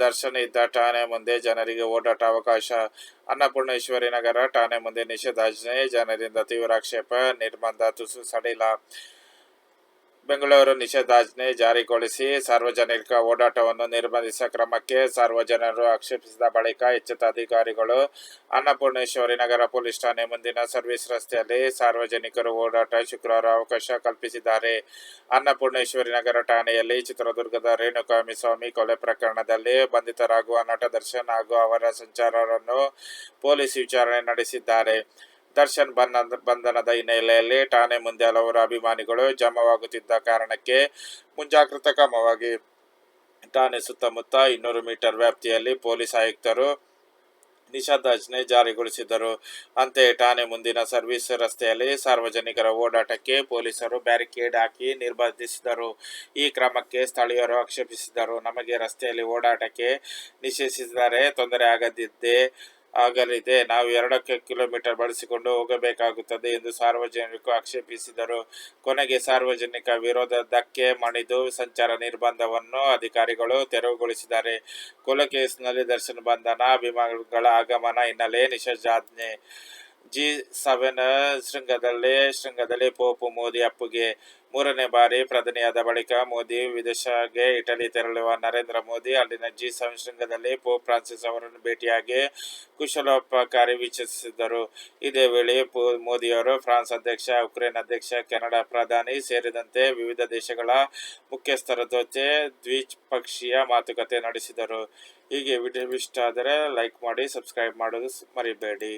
ದರ್ಶನ ಇದ್ದ ಠಾಣೆ ಮುಂದೆ ಜನರಿಗೆ ಓಡಾಟ ಅವಕಾಶ ಅನ್ನಪೂರ್ಣೇಶ್ವರಿ ನಗರ ಠಾಣೆ ಮುಂದೆ ನಿಷೇಧಾಜ್ಞೆ, ಜನರಿಂದ ತೀವ್ರ ಆಕ್ಷೇಪ, ನಿರ್ಬಂಧ ತುಸು ಸಡಿಲ. ಬೆಂಗಳೂರು ನಿಷೇಧಾಜ್ಞೆ ಜಾರಿಗೊಳಿಸಿ ಸಾರ್ವಜನಿಕ ಓಡಾಟವನ್ನು ನಿರ್ಬಂಧಿಸಿದ ಕ್ರಮಕ್ಕೆ ಸಾರ್ವಜನರು ಆಕ್ಷೇಪಿಸಿದ ಬಳಿಕ ಎಚ್ಚೆತ್ತ ಅಧಿಕಾರಿಗಳು ಅನ್ನಪೂರ್ಣೇಶ್ವರಿ ನಗರ ಪೊಲೀಸ್ ಠಾಣೆ ಮುಂದಿನ ಸರ್ವಿಸ್ ರಸ್ತೆಯಲ್ಲಿ ಸಾರ್ವಜನಿಕರು ಓಡಾಟ ಶುಕ್ರವಾರ ಅವಕಾಶ ಕಲ್ಪಿಸಿದ್ದಾರೆ. ಅನ್ನಪೂರ್ಣೇಶ್ವರಿ ನಗರ ಠಾಣೆಯಲ್ಲಿ ಚಿತ್ರದುರ್ಗದ ರೇಣುಕಾಮಿ ಸ್ವಾಮಿ ಕೊಲೆ ಪ್ರಕರಣದಲ್ಲಿ ಬಂಧಿತರಾಗುವ ನಟ ದರ್ಶನ್ ಹಾಗೂ ಅವರ ಸಂಚಾರವನ್ನು ಪೊಲೀಸ್ ವಿಚಾರಣೆ ನಡೆಸಿದ್ದಾರೆ. ದರ್ಶನ್ ಬಂಧನ ಬಂಧನದ ಹಿನ್ನೆಲೆಯಲ್ಲಿ ಠಾಣೆ ಮುಂದೆ ಹಲವಾರು ಅಭಿಮಾನಿಗಳು ಜಮಾವಾಗುತ್ತಿದ್ದ ಕಾರಣಕ್ಕೆ ಮುಂಜಾಗ್ರತಾ ಕ್ರಮವಾಗಿ ಠಾಣೆ ಸುತ್ತಮುತ್ತ ಇನ್ನೂರು ಮೀಟರ್ ವ್ಯಾಪ್ತಿಯಲ್ಲಿ ಪೊಲೀಸ್ ಆಯುಕ್ತರು ನಿಷೇಧಾಜ್ಞೆ ಜಾರಿಗೊಳಿಸಿದರು ಅಂತೆಯೇ ಠಾಣೆ ಮುಂದಿನ ಸರ್ವಿಸ್ ರಸ್ತೆಯಲ್ಲಿ ಸಾರ್ವಜನಿಕರ ಓಡಾಟಕ್ಕೆ ಪೊಲೀಸರು ಬ್ಯಾರಿಕೇಡ್ ಹಾಕಿ ನಿರ್ಬಂಧಿಸಿದರು ಈ ಕ್ರಮಕ್ಕೆ ಸ್ಥಳೀಯರು ಆಕ್ಷೇಪಿಸಿದರು ನಮಗೆ ರಸ್ತೆಯಲ್ಲಿ ಓಡಾಟಕ್ಕೆ ನಿಷೇಧಿಸಿದರೆ ತೊಂದರೆ ಆಗದಿದ್ದೇ ಆಗಲಿದೆ. ನಾವು ಎರಡಕ್ಕೆ ಕಿಲೋಮೀಟರ್ ಬಳಸಿಕೊಂಡು ಹೋಗಬೇಕಾಗುತ್ತದೆ ಎಂದು ಸಾರ್ವಜನಿಕರು ಆಕ್ಷೇಪಿಸಿದರು. ಕೊನೆಗೆ ಸಾರ್ವಜನಿಕ ವಿರೋಧ ಧಕ್ಕೆ ಮಣಿದು ಸಂಚಾರ ನಿರ್ಬಂಧವನ್ನು ಅಧಿಕಾರಿಗಳು ತೆರವುಗೊಳಿಸಿದ್ದಾರೆ. ಕೊಲೆ ಕೇಸ್ನಲ್ಲಿ ದರ್ಶನ ಬಂಧನ, ಅಭಿಮಾನಿಗಳ ಆಗಮನ ಹಿನ್ನೆಲೆ ನಿಷೇಧಾಜ್ಞೆ ಜಿ ಸೆವೆನ್, ಶೃಂಗದಲ್ಲಿ ಶೃಂಗದಲ್ಲಿ ಪೋಪು ಮೋದಿ ಅಪ್ಪುಗೆ ಮೂರನೇ ಬಾರಿ ಪ್ರಧಾನಿಯಾದ ಬಳಿಕ ಮೋದಿ ವಿದೇಶಗೆ ಇಟಲಿ ತೆರಳುವ ನರೇಂದ್ರ ಮೋದಿ, ಅಲ್ಲಿನ ಜಿ ಸೆವೆನ್ ಶೃಂಗದಲ್ಲಿ ಪೋಪ್ ಫ್ರಾನ್ಸಿಸ್ ಅವರನ್ನು ಭೇಟಿಯಾಗಿ ಕುಶಲೋಪಕಾರಿ ವೀಕ್ಷಿಸಿದರು. ಇದೇ ವೇಳೆ ಮೋದಿಯವರು ಫ್ರಾನ್ಸ್ ಅಧ್ಯಕ್ಷ, ಉಕ್ರೇನ್ ಅಧ್ಯಕ್ಷ, ಕೆನಡಾ ಪ್ರಧಾನಿ ಸೇರಿದಂತೆ ವಿವಿಧ ದೇಶಗಳ ಮುಖ್ಯಸ್ಥರ ಜೊತೆ ದ್ವಿಪಕ್ಷೀಯ ಮಾತುಕತೆ ನಡೆಸಿದರು. ಹೀಗೆ ವಿಡಿಯೋ ಇಷ್ಟ ಆದರೆ ಲೈಕ್ ಮಾಡಿ, ಸಬ್ಸ್ಕ್ರೈಬ್ ಮಾಡೋದು ಮರಿಬೇಡಿ.